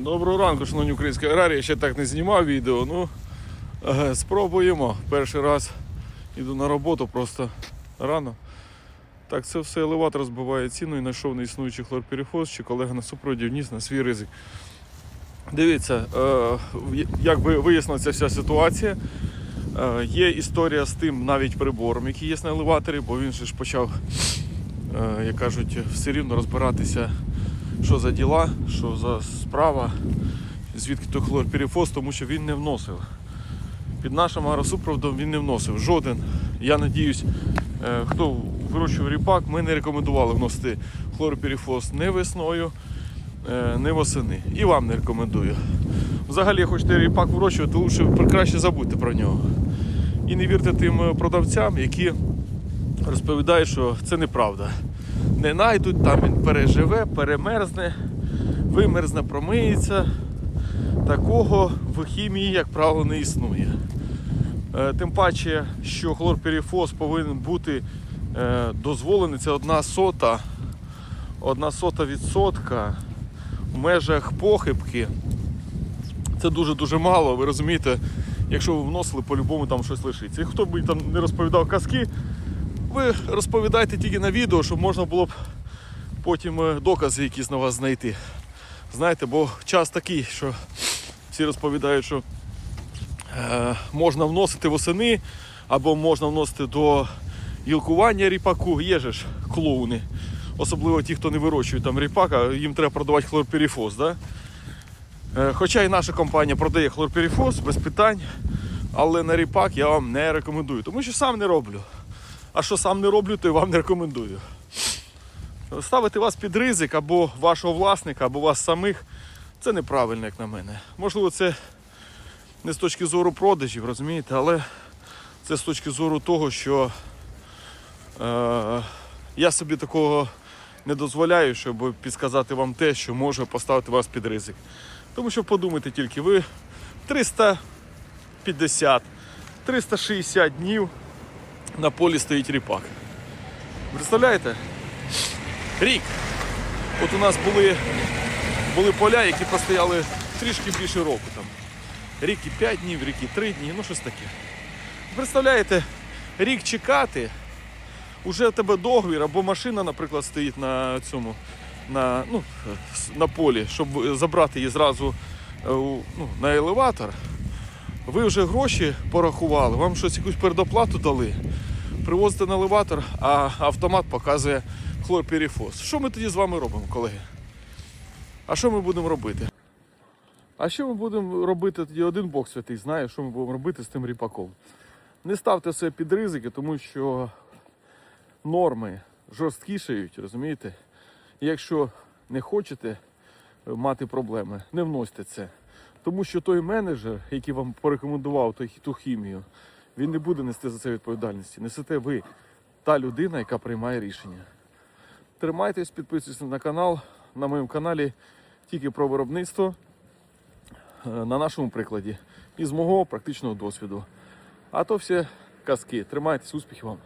Доброго ранку, шановні українські аграрії. Я ще так не знімав відео. Ну, е, спробуємо. Перший раз іду на роботу просто рано. Так, це все елеватор збиває ціну і знайшов неіснуючий хлорперифоз, чи колега на супроводі вніс на свій ризик. Дивіться, е, як би вияснилася вся ситуація. Е, Є історія з тим навіть прибором, який є на елеваторі, бо він же ж почав, як кажуть, все рівно розбиратися, що за діла, що за справа, звідки той хлорперифоз, тому що він не вносив. Під нашим агросупроводом він не вносив. Жоден. Я надіюсь, е, хто вирощує ріпак, ми не рекомендували вносити хлорперифоз не весною, е, не восени. І вам не рекомендую. Взагалі, хочете ріпак вирощувати, лучше краще забудьте про нього. І не вірте тим продавцям, які розповідають, що це неправда. Не найдуть, там він переживе, перемерзне, вимерзне, промиється. Такого в хімії, як правило, не існує. Е, Тим паче, що хлорперифоз повинен бути е, дозволений, це одна сота, одна сота відсотка в межах похибки. Це дуже-дуже мало, ви розумієте, якщо ви вносили, по-любому там щось лишиться. І хто б там не розповідав казки, ви розповідайте тільки на відео, щоб можна було б потім е, докази якісь на вас знайти. Знаєте, бо час такий, що всі розповідають, що е, можна вносити восени або можна вносити до гілкування ріпаку. Є же ж клоуни. Особливо ті, хто не вирощує там ріпака, їм треба продавати хлорперифоз. Да? Е, Хоча і наша компанія продає хлорперифоз без питань, але на ріпак я вам не рекомендую, тому що сам не роблю. А що сам не роблю, то і вам не рекомендую. Ставити вас під ризик або вашого власника, або вас самих це неправильно, як на мене. Можливо, це не з точки зору продажів, розумієте, але це з точки зору того, що е, я собі такого не дозволяю, щоб підказати вам те, що може поставити вас під ризик. Тому що подумайте тільки, ви 350, 360 днів на полі стоїть ріпак. Представляєте? Рік. От у нас були, були поля, які простояли трішки більше року. Там. Рік і 5 днів, рік і 3 дні, ну щось таке. Представляєте, рік чекати, уже в тебе договір, або машина, наприклад, стоїть на цьому, на, ну, на полі, щоб забрати її зразу е, ну, на елеватор. Ви вже гроші порахували, вам щось якусь передоплату дали. Привозите на елеватор, а автомат показує хлорперифоз. Що ми тоді з вами робимо, колеги? А що ми будемо робити? А що ми будемо робити тоді один Бог святий знає, що ми будемо робити з тим ріпаком. Не ставте себе під ризики, тому що норми жорсткішають, розумієте? Якщо не хочете мати проблеми, не вносьте це. Тому що той менеджер, який вам порекомендував ту хімію, він не буде нести за це відповідальності. Несете ви, та людина, яка приймає рішення. Тримайтесь, підписуйтесь на канал. На моєму каналі тільки про виробництво е, на нашому прикладі і з мого практичного досвіду. А то все казки. Тримайтесь, успіхів вам!